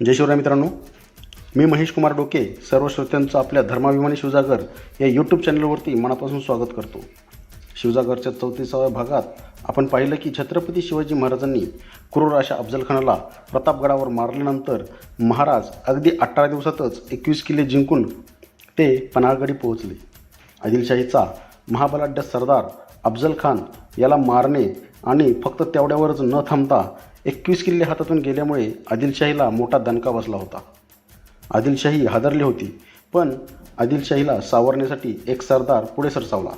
जय शिवराय मित्रांनो मी महेश कुमार डोके सर्व श्रोत्यांचं आपल्या धर्माभिमानी शिवजागर या यूट्यूब चॅनलवरती मनापासून स्वागत करतो. शिवजागरच्या चौतीसाव्या भागात आपण पाहिलं की छत्रपती शिवाजी महाराजांनी क्रूर अशा अफजलखानाला प्रतापगडावर मारल्यानंतर महाराज अगदी अठरा दिवसातच एकवीस किल्ले जिंकून ते पन्हाळगडी पोहोचले. आदिलशाहीचा महाबलाढ्य सरदार अफजल खान याला मारणे आणि फक्त तेवढ्यावरच न थांबता एकवीस किल्ले हातातून गेल्यामुळे आदिलशाहीला मोठा दणका बसला होता. आदिलशाही हादरली होती पण आदिलशाहीला सावरण्यासाठी एक सरदार पुढे सरसावला.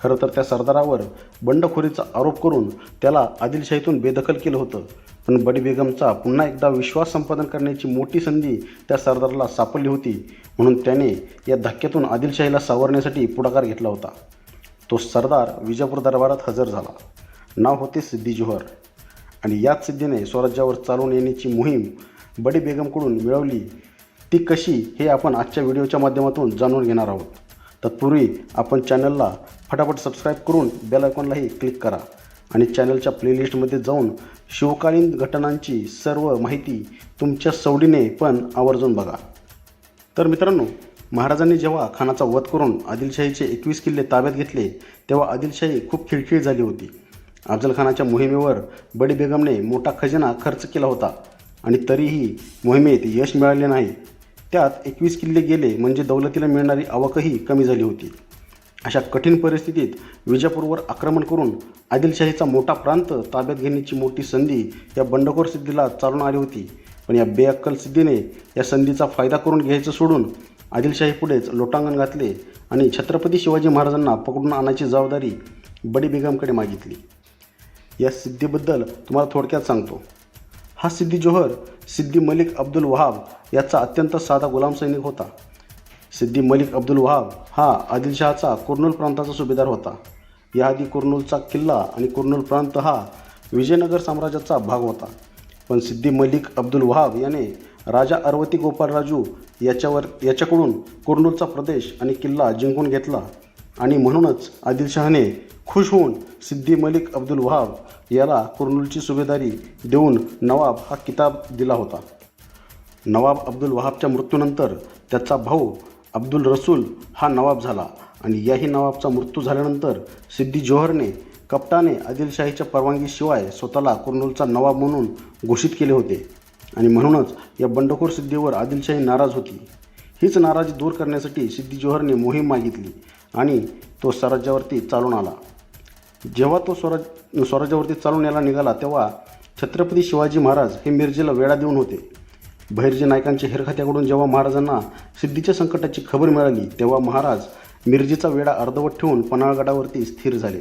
खरं तर त्या सरदारावर बंडखोरीचा आरोप करून त्याला आदिलशाहीतून बेदखल केलं होतं पण बडी बेगमचा पुन्हा एकदा विश्वास संपादन करण्याची मोठी संधी त्या सरदाराला सापडली होती म्हणून त्याने या धक्क्यातून आदिलशाहीला सावरण्यासाठी पुढाकार घेतला होता. तो सरदार विजापूर दरबारात हजर झाला. नाव होते सिद्धी जोहर. आणि याच सिद्धीने स्वराज्यावर चालवून येण्याची मोहीम बडी बेगमकडून मिळवली ती कशी हे आपण आजच्या व्हिडिओच्या माध्यमातून जाणून घेणार आहोत. तत्पूर्वी आपण चॅनलला फटाफट सबस्क्राईब करून बेल आयकॉनलाही क्लिक करा आणि चॅनलच्या प्लेलिस्टमध्ये जाऊन शिवकालीन घटनांची सर्व माहिती तुमच्या सवडीने पण आवर्जून बघा. तर मित्रांनो महाराजांनी जेव्हा खानाचा वध करून आदिलशाहीचे एकवीस किल्ले ताब्यात घेतले तेव्हा आदिलशाही खूप खिळखिळ झाली होती. अफजलखानाच्या मोहिमेवर बडी बेगमने मोठा खजिना खर्च केला होता आणि तरीही मोहिमेत यश मिळाले नाही. त्यात एकवीस किल्ले गेले म्हणजे दौलतीला मिळणारी आवकही कमी झाली होती. अशा कठीण परिस्थितीत विजापूरवर आक्रमण करून आदिलशाहीचा मोठा प्रांत ताब्यात घेण्याची मोठी संधी या बंडखोर सिद्धीला चालून आली होती. पण या बेअक्कल सिद्धीने या संधीचा फायदा करून घ्यायचं सोडून आदिलशाहीपुढेच लोटांगण घातले आणि छत्रपती शिवाजी महाराजांना पकडून आणायची जबाबदारी बडी बेगमकडे मागितली. या सिद्धीबद्दल तुम्हाला थोडक्यात सांगतो. हा सिद्धी जोहर सिद्धी मलिक अब्दुल वहाब याचा अत्यंत साधा गुलाम सैनिक होता. सिद्धी मलिक अब्दुल वहाब हा आदिलशहाचा कुर्नूल प्रांताचा सुभेदार होता. याआधी कुर्नूलचा किल्ला आणि कुर्नूल प्रांत हा विजयनगर साम्राज्याचा भाग होता. पण सिद्धी मलिक अब्दुल वहाब याने राजा अरवती गोपालराजू याच्यावर याच्याकडून कुर्नूलचा प्रदेश आणि किल्ला जिंकून घेतला. आणि म्हणूनच आदिलशहाने खुश होऊन सिद्धी मलिक अब्दुल वहाब याला कुर्नूलची सुभेदारी देऊन नवाब हा किताब दिला होता. नवाब अब्दुल वहाबच्या मृत्यूनंतर त्याचा भाऊ अब्दुल रसूल हा नवाब झाला आणि याही नवाबचा मृत्यू झाल्यानंतर सिद्धी जोहरने कपटाने आदिलशाहीच्या परवानगीशिवाय स्वतःला कुर्नूलचा नवाब म्हणून घोषित केले होते. आणि म्हणूनच या बंडखोर सिद्धीवर आदिलशाही नाराज होती. हीच नाराजी दूर करण्यासाठी सिद्धी जोहरने मोहीम मागितली आणि तो स्वराज्यावरती चालून आला. जेव्हा तो स्वराज स्वराज्यावरती चालून यायला निघाला तेव्हा छत्रपती शिवाजी महाराज हे मिरजेला वेढा देऊन होते. बहिर्जी नायकांच्या हेरखात्याकडून जेव्हा महाराजांना सिद्धीच्या संकटाची खबर मिळाली तेव्हा महाराज मिरजेचा वेढा अर्धवट ठेवून पन्हाळगडावरती स्थिर झाले.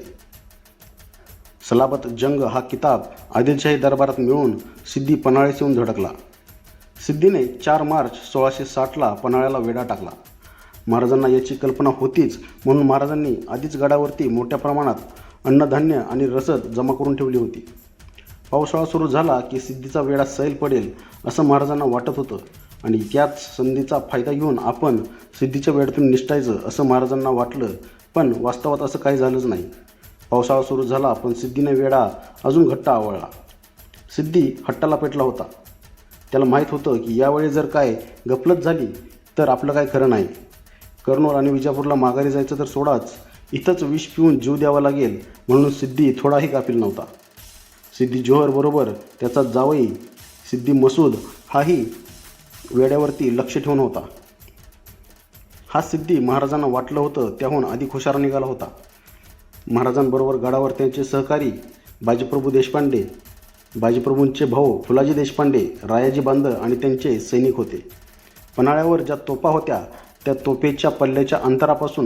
सलाबत जंग हा किताब आदिलशाही दरबारात मिळून सिद्धी पन्हाळेस येऊन धडकला सिद्धीने चार मार्च सोळाशे साठला पन्हाळ्याला वेढा टाकला. महाराजांना याची कल्पना होतीच म्हणून महाराजांनी आधीच गडावरती मोठ्या प्रमाणात अन्नधान्य आणि रसद जमा करून ठेवली होती. पावसाळा सुरू झाला की सिद्धीचा वेढा सैल पडेल असं महाराजांना वाटत होतं. आणि त्याच संधीचा फायदा घेऊन आपण सिद्धीच्या वेळातून निष्ठायचं असं महाराजांना वाटलं पण वास्तवात असं काही झालंच नाही. पावसाळा सुरू झाला पण सिद्धीने वेढा अजून घट्ट आवळला. सिद्धी हट्टाला पेटला होता. त्याला माहीत होतं की यावेळी जर काय गफलत झाली तर आपलं काय खरं नाही. कर्नूल आणि विजापूरला माघारी जायचं तर सोडाच. इथंच विष पिऊन जीव द्यावा लागेल म्हणून सिद्धी थोडाही कापील नव्हता. सिद्धी जोहरबरोबर त्याचा जावई सिद्धी मसूद हाही वेड्यावरती लक्ष ठेवून होता. हा सिद्धी महाराजांना वाटलं होतं त्याहून अधिक हुशार निघाला होता. महाराजांबरोबर गडावर त्यांचे सहकारी बाजीप्रभू देशपांडे बाजीप्रभूंचे भाऊ फुलाजी देशपांडे रायाजी बांद आणि त्यांचे सैनिक होते. पन्हाळ्यावर ज्या तोपा होत्या त्या तोपेच्या पल्ल्याच्या अंतरापासून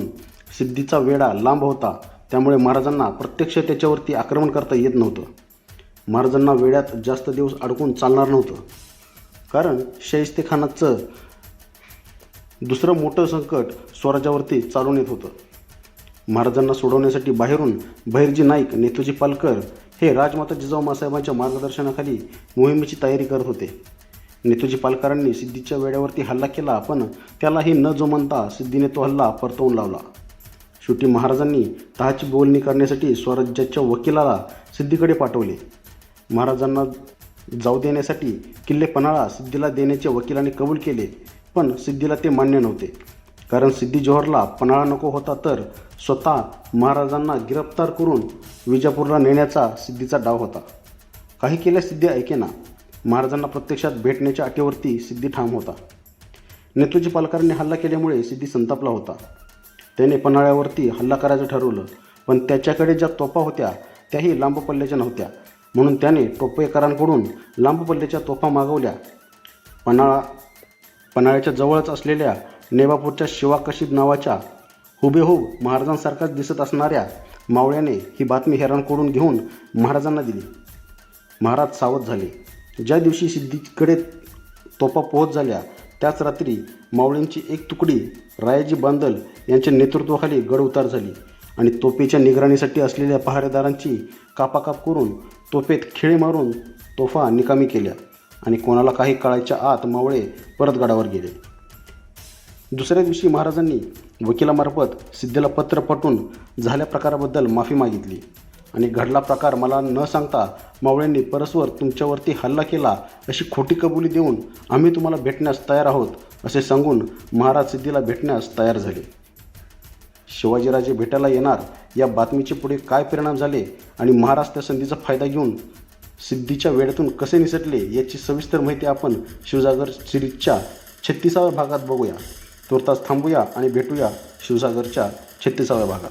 सिद्धीचा वेढा लांब होता. त्यामुळे महाराजांना प्रत्यक्ष त्याच्यावरती आक्रमण करता येत नव्हतं. महाराजांना वेड्यात जास्त दिवस अडकून चालणार नव्हतं. कारण शाहिस्तेखानाचं दुसरं मोठं संकट स्वराज्यावरती चालून येत होतं. महाराजांना सोडवण्यासाठी बाहेरून बहिरजी नाईक नेतूजी पालकर हे राजमाता जिजाऊ मासाहेबांच्या मार्गदर्शनाखाली मोहिमेची तयारी करत होते. नेतूजी पालकरांनी सिद्धीच्या वेळेवरती हल्ला केला पण त्यालाही न जोमनता सिद्धीने तो हल्ला परतवून लावला. शेवटी महाराजांनी तहाची बोलणी करण्यासाठी स्वराज्याच्या वकिलाला सिद्धीकडे पाठवले. महाराजांना जाऊ देण्यासाठी किल्ले पन्हाळा सिद्धीला देण्याचे वकिलाने कबूल केले पण सिद्धीला ते मान्य नव्हते. कारण सिद्धी जोहरला पन्हाळा नको होता तर स्वतः महाराजांना गिरफ्तार करून विजापूरला नेण्याचा सिद्धीचा डाव होता. काही केल्या सिद्धी ऐकेना महाराजांना प्रत्यक्षात भेटण्याच्या अटीवरती सिद्धी ठाम होता. नेतूजी पालकांनी हल्ला केल्यामुळे सिद्धी संतापला होता. त्याने पन्हाळ्यावरती हल्ला करायचं ठरवलं पण त्याच्याकडे ज्या तोफा होत्या त्याही लांब पल्ल्याच्या नव्हत्या. म्हणून त्याने टोपेकरांकडून लांब पल्ल्याच्या तोफा मागवल्या. पन्हाळा पन्हाळ्याच्या जवळच असलेल्या नेवापूरच्या शिवाकशीद नावाच्या हुबेहूब महाराजांसारखाच दिसत असणाऱ्या मावळ्याने ही बातमी हेरांकडून घेऊन महाराजांना दिली. महाराज सावध झाले. ज्या दिवशी सिद्धीकडे तोपा पोहोच झाल्या त्याच रात्री मावळ्यांची एक तुकडी रायाजी बांदल यांच्या नेतृत्वाखाली गड उतार झाली आणि तोफेच्या निगराणीसाठी असलेल्या पहारेदारांची कापाकाप करून तोफेत खिळे मारून तोफा निकामी केल्या आणि कोणाला काही काळाच्या आत मावळे परत गडावर गेले. दुसऱ्या दिवशी महाराजांनी वकिलामार्फत सिद्धीला पत्र पटून झाल्या प्रकाराबद्दल माफी मागितली. आणि घडला प्रकार मला न सांगता मावळ्यांनी परस्पर तुमच्यावरती हल्ला केला अशी खोटी कबुली देऊन आम्ही तुम्हाला भेटण्यास तयार आहोत असे सांगून महाराज सिद्धीला भेटण्यास तयार झाले. शिवाजीराजे भेटायला येणार या बातमीचे पुढे काय परिणाम झाले आणि महाराज त्या संधीचा फायदा घेऊन सिद्धीच्या वेळेतून कसे निसटले याची सविस्तर माहिती आपण शिवजागर सिरीजच्या छत्तीसाव्या भागात बघूया. तुर्तास थांबूया आणि भेटूया शिवसागरच्या छत्तीसाव्या भागात.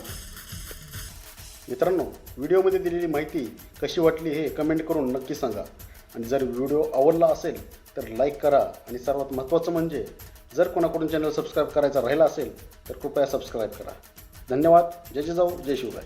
मित्रांनो व्हिडिओमध्ये दिलेली माहिती कशी वाटली हे कमेंट करून नक्की सांगा. आणि जर व्हिडिओ आवडला असेल तर लाईक करा. आणि सर्वात महत्त्वाचं म्हणजे जर कोणाकडून चॅनल सबस्क्राईब करायचा राहिला असेल तर कृपया सबस्क्राईब करा. धन्यवाद. जय जिजाऊ जय शिवराय.